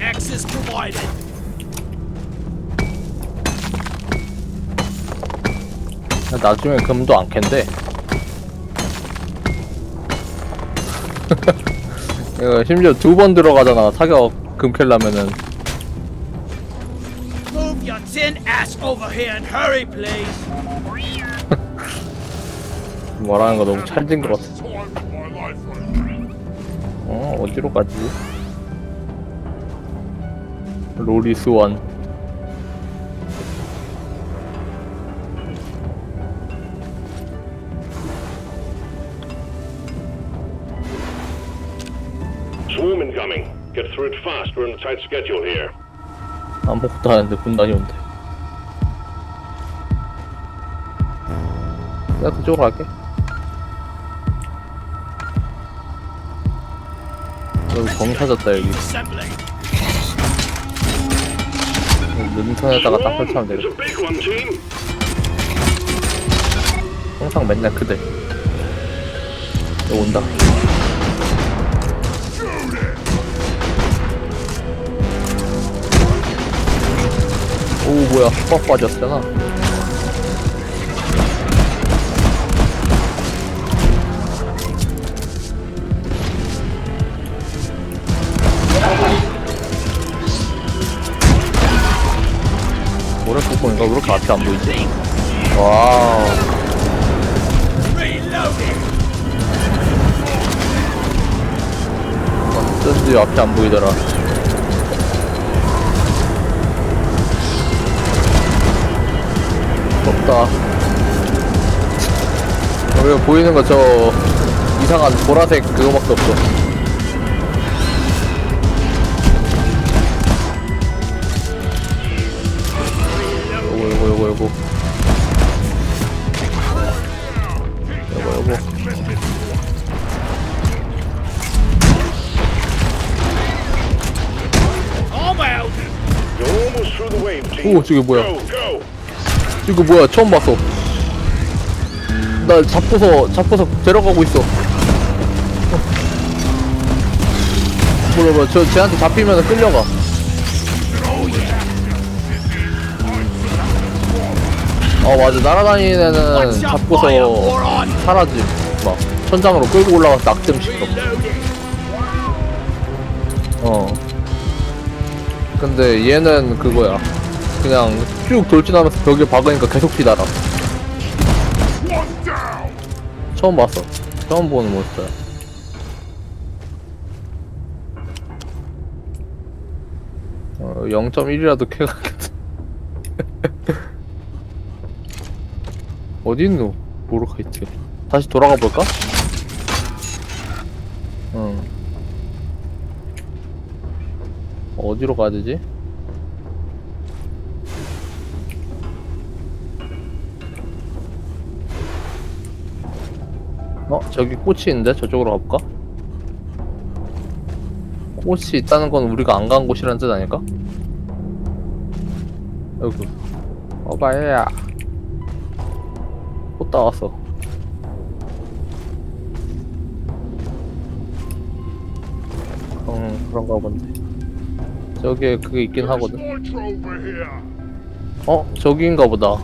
Access provided. 나중에 금도 안 캔대. 이거 심지어 두 번 들어가잖아. 사격 금 캘라면은. Move your tin ass over here and hurry, please. 말하는 거 너무 찰진 것 같아. 어, 어디로 가지? 로리스 원. Swarm incoming. Get through it fast. We're on a tight schedule here. 아무것도 안 했는데 군단이 온대. 내가 그쪽으로 갈게. 여기 검 찾았다 여기. 능선에다가 딱 설치하면 되겠다. 항상 맨날 크대. 여기 온다. 오 뭐야 빡 빠졌잖아. 이렇게 앞이 안 보이지? 와우. 어쩐지 앞이 안 보이더라. 없다. 여기 보이는 거 저 이상한 보라색 그거밖에 없어. The wave, team. 오 저게 뭐야? 이거 뭐야? 처음 봤어. 나 잡고서 잡고서 데려가고 있어. 뭐야 뭐야 저 쟤한테 잡히면 끌려가 어 맞아. 날아다니는 애는 잡고서. 사라짐 막 천장으로 끌고 올라가서 낙점시켜. 어. 근데 얘는 그거야. 그냥 쭉 돌진하면서 벽에 박으니까 계속 기다려. 처음 봤어. 처음 보는 몬스터야. 어, 0.1이라도 캐가겠다 어디 있노 모르카이트 다시 돌아가 볼까? 응 어디로 가야 되지? 어? 저기 꽃이 있는데? 저쪽으로 가볼까? 꽃이 있다는 건 우리가 안 간 곳이라는 뜻 아닐까? 여기 어바야 꽃 따왔어 음 그런가 본데. 저기에 그게 있긴 하거든. 어? 저기인가 보다. 요.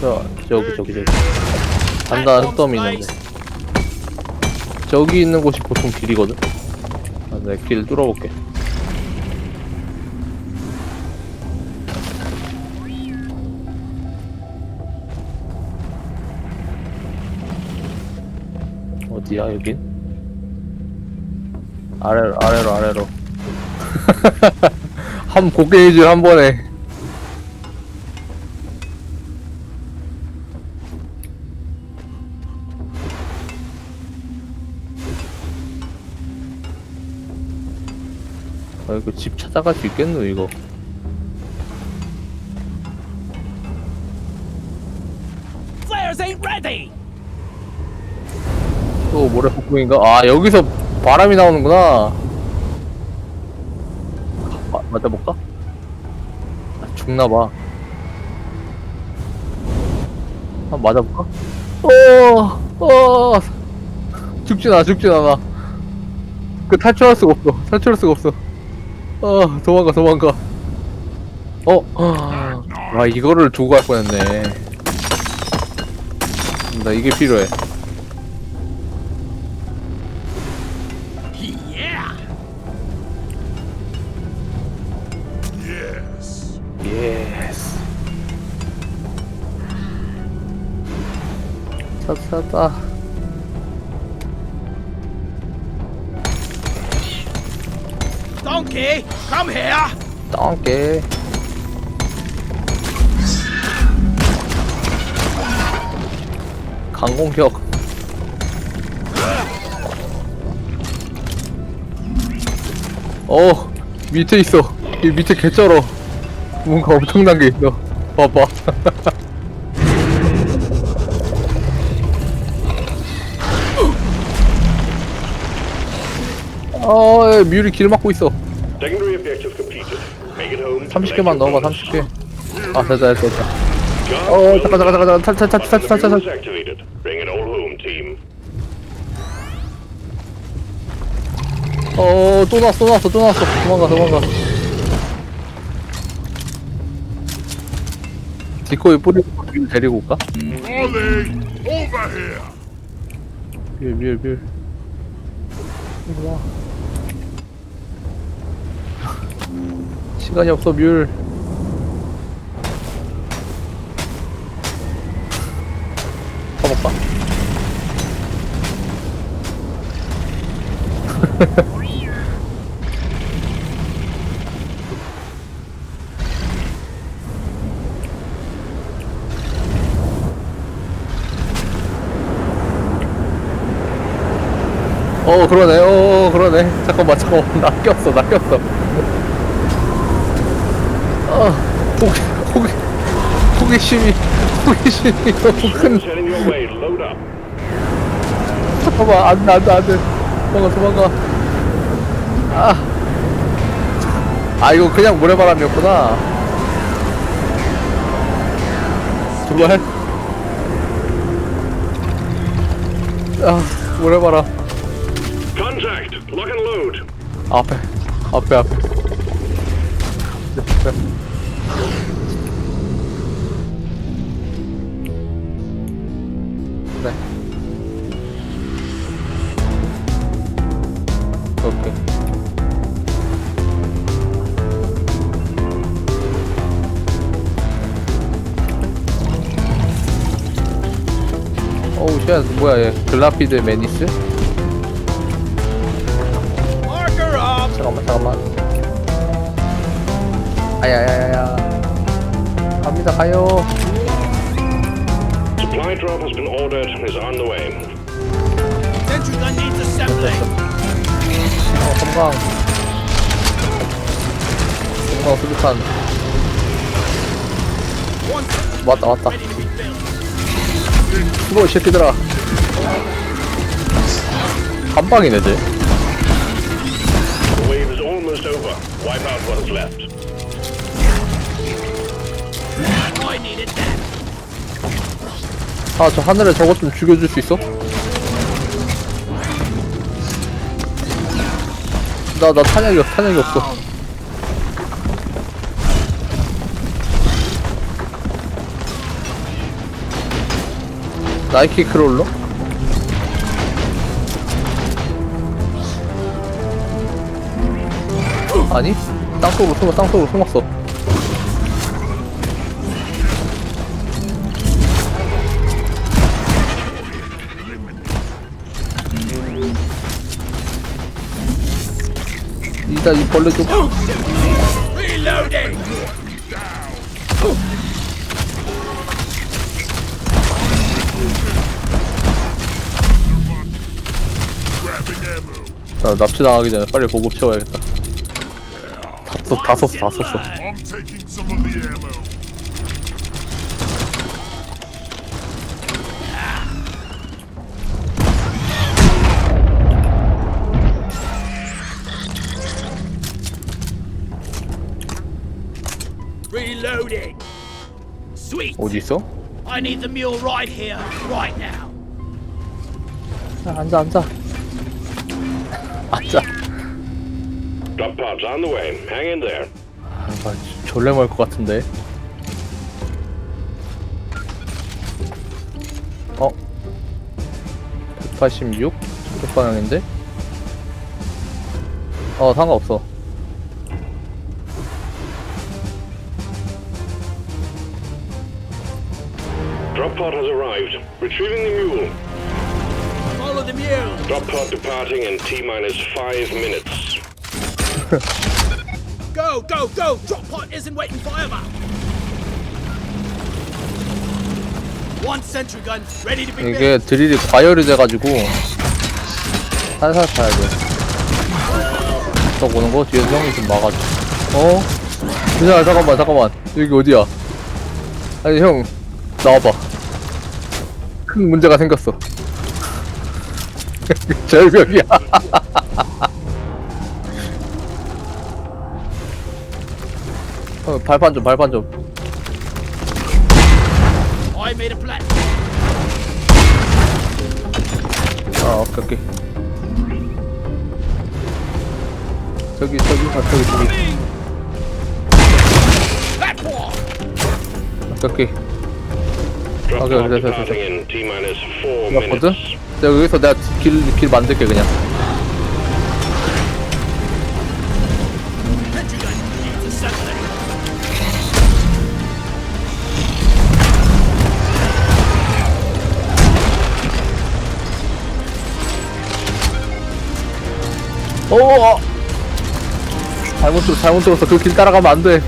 저, 저기 저기 저기. 간단한 흙덤이 있는데. 저기 있는 곳이 보통 길이거든? 아, 내가 길 뚫어볼게 어디야 여긴? 아래로 아래로 아래로 한 고개질 한 번에 아 이거 집 찾아갈 수 있겠노 이거 Flares ain't ready. 또 모래 폭풍인가? 아 여기서 바람이 나오는구나 마, 맞아볼까? 아, 죽나봐 한 맞아볼까? 어, 어, 죽진 않아, 죽진 않아. 그 탈출할 수가 없어. 탈출할 수가 없어. 어, 도망가, 도망가. 어, 아, 와, 이거를 두고 갈 뻔했네. 나 이게 필요해. 찾았다. Donkey, come here. 똥개. 강공격. 어, 밑에 있어. 이 밑에 개쩔어. 뭔가 엄청난 게 있어. 봐봐. 어, 예, 뮤리 길 막고 있어. Secondary objective completed. Make it home. to 30개만 collect 넣어봐, your 30개. bonus. 아, 됐다, 됐다, 됐다. 어, 잠깐, 잠깐, 잠깐, 잠깐, 탈, 탈, 탈, 탈, 탈, 탈, 탈. 어, 또 나왔어, 또 나왔어, 또 나왔어. 도망가, 도망가. 디코에 뿌리고 뮤 데리고 올까? Ollie, over here. 뮤, 뮤, 뮤. 이리 와. 시간이 없어, 뮬. 가볼까? 어 그러네 어 그러네 잠깐만 잠깐만 나 꼈어 어 호기 호기 호기심이 호기심이 너무 큰 heading your way. Load up. 잠깐만 안 돼 안 돼 안 돼 도망가 도망가 아. 아 이거 그냥 모래바람이었구나 정말 아 모래바람 Contact. Lock and load. 앞에 앞에 앞에 네, 네. 오케이. 어우 쉣 뭐야 얘? 글라피드 매니스? 잠깐만 잠깐만. 아야야야야 갑니다 가요 Supply drop has been ordered and is on the way. Sentry gun needs assembling. 어 금방 금방 수류탄 One 왔다 왔다 ready to be built. 수고 이 새끼들아 한 방이네 쟤 The wave is almost over. Wipe out what is left. 아, 저 하늘에 저것 좀 죽여줄 수 있어? 나, 나 탄약이, 없- 탄약이 없어. 나이키 크롤러? 아니? 땅속으로 숨어, 땅속으로 숨었어. 일단 이 벌레 좀. 나 납치 당하기 전에 빨리 보급 채워야겠다. 다, 썼, 다 썼어, 다 썼어. 어디 있어? I need the mule right here, right now. 자, 앉아 앉아 앉아 Drop pods on the way. Hang in there. 아, 나 졸래 먹을 것 같은데 어? 186? 저쪽 방향인데? 어 상관없어 Drop pod has arrived. Retrieving the mule. Follow the mule. Drop pod departing in T minus five minutes. Go, go, go! Drop pot isn't waiting forever. One sentry gun ready to be. 이게 드릴이 과열이 돼가지고 살살 타야 돼. 딱 오는 거 뒤에서 형이 좀 막아줘. 어? 괜찮아 잠깐만 잠깐만 여기 어디야? 아니 형 나와봐. 큰 문제가 생겼어. 절벽이야. 어, 발판 좀 발판 좀. I made a plan. 아 오케이 오케이. 저기 저기 아 저기 저기. That! 오케이 오케이. Departing in T minus four 맞거든? 내가 여기서 내가 길, 길 만들게 그냥. 오 잘못 들어 잘못 들었어 그 길 따라가면 안 돼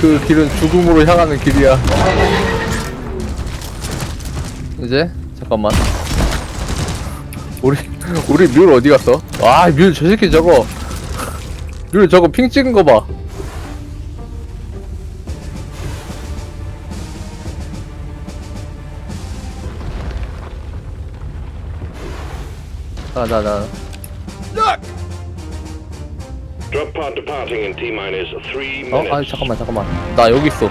그 길은 죽음으로 향하는 길이야. 이제? 잠깐만. 우리 우리 뮬 어디 갔어? 와뮬저 새끼 저거. 뮬 저거 핑 찍은 거 봐. 나나나. Look! Drop pod departing in T minus three 어? minutes. 아니 잠깐만 잠깐만 나 여기 있어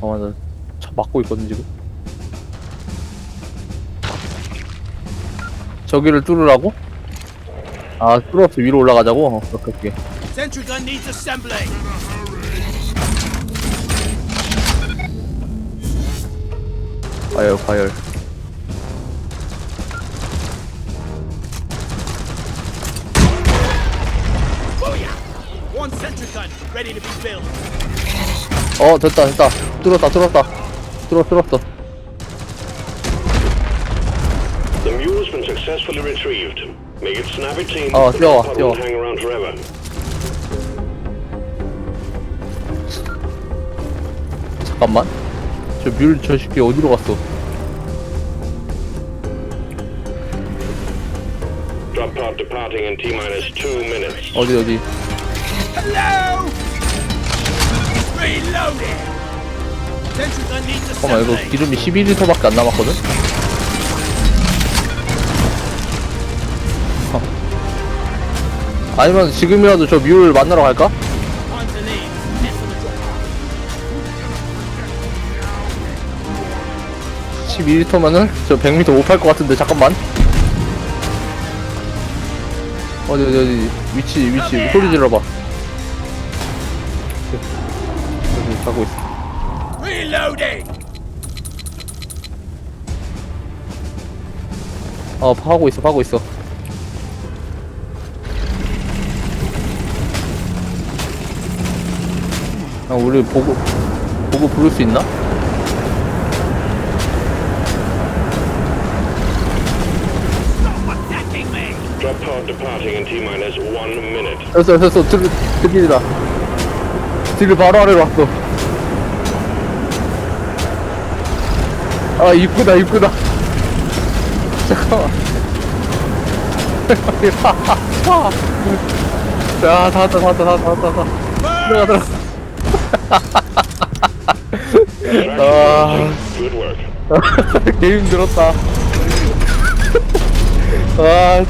잠깐만 나차 막고 있거든 지금 저기를 뚫으라고? 아 뚫었어 위로 올라가자고? 어, 오케이 오케이 Sentry gun needs assembling. 과열 과열 ready to be built. 어 됐다 됐다 뚫었다 뚫었다 뚫었 뚫었어 The mule's been successfully retrieved. Make it snappy, team. Oh, The 뛰어와, 뛰어와. won't hang around forever. 잠깐만 저뮬저 새끼 어디로 갔어 Drop pod departing in T minus two minutes. 어디 어디 Hello! 잠깐만 이거. 기름이 11리터밖에 안 남았거든? 어. 아니면 지금이라도 저 뮤를 만나러 갈까? Time to leave. Head for the drop. 12리터면은 저 100m 못 팔 것 같은데 잠깐만 어디 어디 어디 위치 위치 소리 질러봐 가고 있어 Reloading! 어 파고 있어 파고 있어 아 우리 보고 보고 부를 수 있나? Stop attacking me! Drop pod departing in T minus one minute. 됐어 됐어 드, 드길이다 드길 바로 아래로 왔어 아 이쁘다 이쁘다 잠깐만 자, 다 왔다, 다 왔다, 다 왔다, 다 왔다, 다 왔다. 들어가, 들어가. 아, Good work. 개 힘들었다. 아,